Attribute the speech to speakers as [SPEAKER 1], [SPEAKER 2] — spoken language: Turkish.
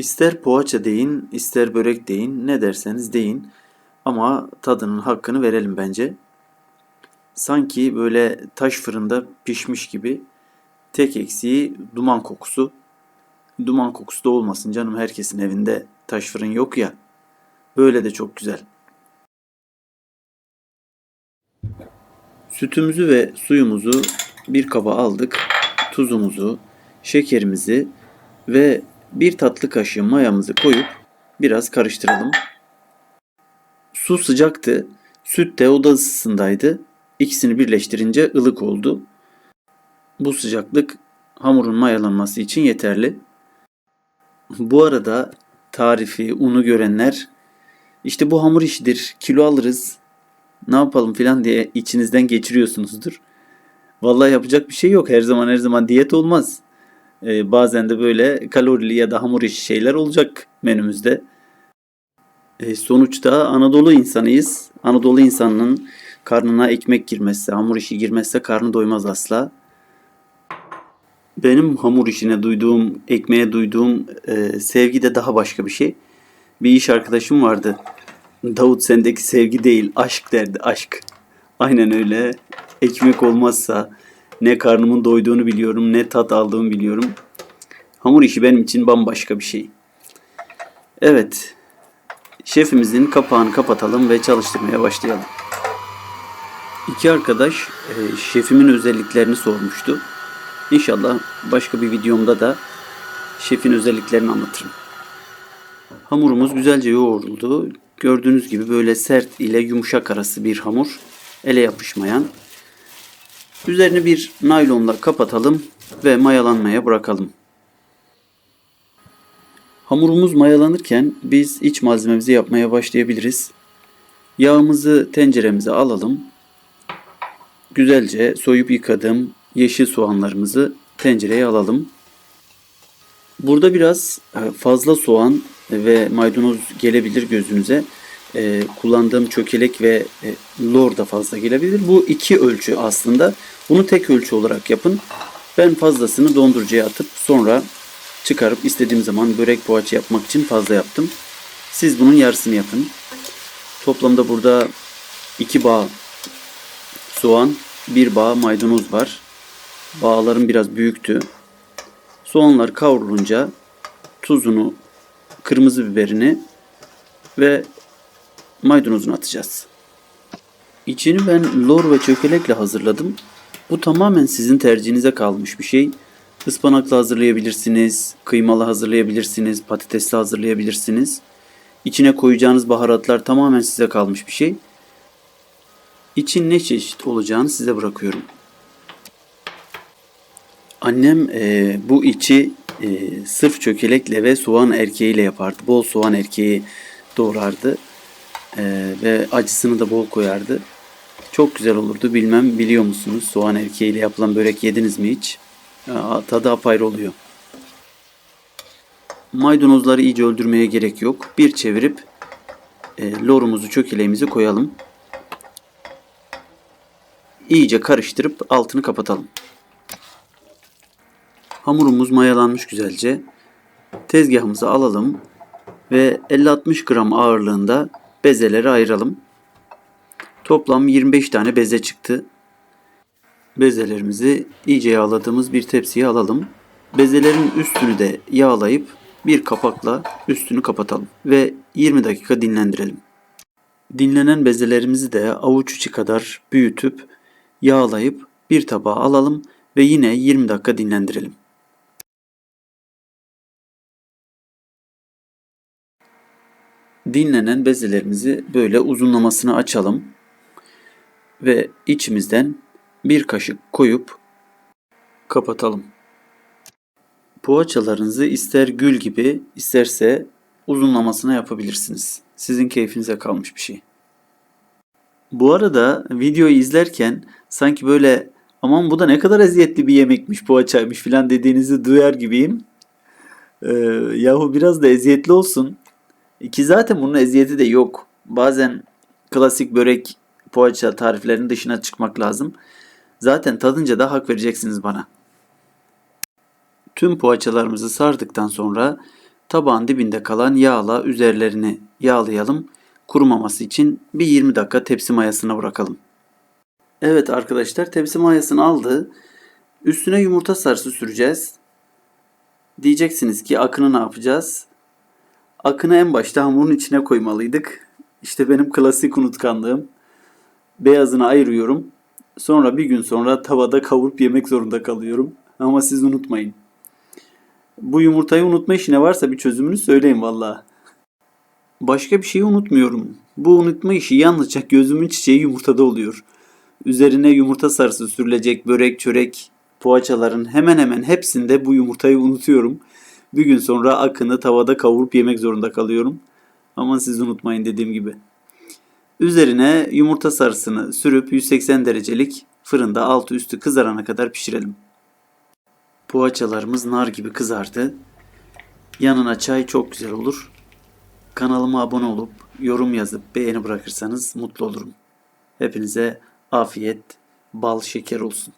[SPEAKER 1] İster poğaça deyin, ister börek deyin, ne derseniz deyin. Ama tadının hakkını verelim bence. Sanki böyle taş fırında pişmiş gibi. Tek eksiği duman kokusu. Duman kokusu da olmasın canım herkesin evinde taş fırın yok ya. Böyle de çok güzel. Sütümüzü ve suyumuzu bir kaba aldık. Tuzumuzu, şekerimizi ve bir tatlı kaşığı mayamızı koyup biraz karıştıralım. Su sıcaktı. Süt de oda ısısındaydı. İkisini birleştirince ılık oldu. Bu sıcaklık hamurun mayalanması için yeterli. Bu arada tarifi, unu görenler işte bu hamur işidir, kilo alırız, ne yapalım filan diye içinizden geçiriyorsunuzdur. Vallahi yapacak bir şey yok. Her zaman her zaman diyet olmaz. Ee, bazen de böyle kalorili ya da hamur işi şeyler olacak menümüzde. Ee, sonuçta Anadolu insanıyız. Anadolu insanının karnına ekmek girmezse, hamur işi girmezse karnı doymaz asla. Benim hamur işine duyduğum, ekmeğe duyduğum e, sevgi de daha başka bir şey. Bir iş arkadaşım vardı. Davut sendeki sevgi değil, aşk derdi, aşk. Aynen öyle. Ekmek olmazsa ne karnımın doyduğunu biliyorum, ne tat aldığımı biliyorum. Hamur işi benim için bambaşka bir şey. Evet. Şefimizin kapağını kapatalım ve çalıştırmaya başlayalım. İki arkadaş e, şefimin özelliklerini sormuştu. İnşallah başka bir videomda da şefin özelliklerini anlatırım. Hamurumuz güzelce yoğruldu. Gördüğünüz gibi böyle sert ile yumuşak arası bir hamur. Ele yapışmayan. Üzerini bir naylonla kapatalım ve mayalanmaya bırakalım. Hamurumuz mayalanırken biz iç malzememizi yapmaya başlayabiliriz. Yağımızı tenceremize alalım. Güzelce soyup yıkadım yeşil soğanlarımızı tencereye alalım. Burada biraz e, fazla soğan ve maydanoz gelebilir gözünüze. Ee, kullandığım çökelek ve e, lor da fazla gelebilir. Bu iki ölçü aslında. Bunu tek ölçü olarak yapın. Ben fazlasını dondurucuya atıp sonra çıkarıp istediğim zaman börek poğaça yapmak için fazla yaptım. Siz bunun yarısını yapın. Toplamda burada iki bağ soğan, bir bağ maydanoz var. Bağlarım biraz büyüktü. Soğanlar kavrulunca tuzunu, kırmızı biberini ve maydanozunu atacağız. İçini ben lor ve çökelekle hazırladım. Bu tamamen sizin tercihinize kalmış bir şey. Ispanakla hazırlayabilirsiniz, kıymalı hazırlayabilirsiniz, patatesli hazırlayabilirsiniz. İçine koyacağınız baharatlar tamamen size kalmış bir şey. İçin ne çeşit olacağını size bırakıyorum. Annem e, bu içi e, sırf çökelekle ve soğan erkeğiyle yapardı. Bol soğan erkeği doğrardı e, ve acısını da bol koyardı. Çok güzel olurdu. Bilmem biliyor musunuz soğan erkeğiyle yapılan börek yediniz mi hiç? Aa, tadı apayrı oluyor. Maydanozları iyice öldürmeye gerek yok. Bir çevirip e, lorumuzu çökeleğimizi koyalım. İyice karıştırıp altını kapatalım. Hamurumuz mayalanmış güzelce. Tezgahımıza alalım ve 50-60 gram ağırlığında bezeleri ayıralım. Toplam 25 tane beze çıktı. Bezelerimizi iyice yağladığımız bir tepsiye alalım. Bezelerin üstünü de yağlayıp bir kapakla üstünü kapatalım ve 20 dakika dinlendirelim. Dinlenen bezelerimizi de avuç içi kadar büyütüp yağlayıp bir tabağa alalım ve yine 20 dakika dinlendirelim. Dinlenen bezelerimizi böyle uzunlamasını açalım ve içimizden bir kaşık koyup kapatalım. Poğaçalarınızı ister gül gibi isterse uzunlamasına yapabilirsiniz. Sizin keyfinize kalmış bir şey. Bu arada videoyu izlerken sanki böyle aman bu da ne kadar eziyetli bir yemekmiş poğaçaymış filan dediğinizi duyar gibiyim. Ee, yahu biraz da eziyetli olsun. Ki zaten bunun eziyeti de yok. Bazen klasik börek poğaça tariflerinin dışına çıkmak lazım. Zaten tadınca da hak vereceksiniz bana. Tüm poğaçalarımızı sardıktan sonra Tabağın dibinde kalan yağla üzerlerini yağlayalım. Kurumaması için bir 20 dakika tepsi mayasına bırakalım. Evet arkadaşlar tepsi mayasını aldı. Üstüne yumurta sarısı süreceğiz. Diyeceksiniz ki akını ne yapacağız? Akını en başta hamurun içine koymalıydık. İşte benim klasik unutkanlığım. Beyazını ayırıyorum. Sonra bir gün sonra tavada kavurup yemek zorunda kalıyorum. Ama siz unutmayın. Bu yumurtayı unutma işine varsa bir çözümünü söyleyin valla. Başka bir şeyi unutmuyorum. Bu unutma işi yalnızca gözümün çiçeği yumurtada oluyor. Üzerine yumurta sarısı sürülecek börek, çörek, poğaçaların hemen hemen hepsinde bu yumurtayı unutuyorum. Bir gün sonra akını tavada kavurup yemek zorunda kalıyorum. Ama siz unutmayın dediğim gibi. Üzerine yumurta sarısını sürüp 180 derecelik fırında altı üstü kızarana kadar pişirelim. Poğaçalarımız nar gibi kızardı. Yanına çay çok güzel olur. Kanalıma abone olup yorum yazıp beğeni bırakırsanız mutlu olurum. Hepinize afiyet, bal şeker olsun.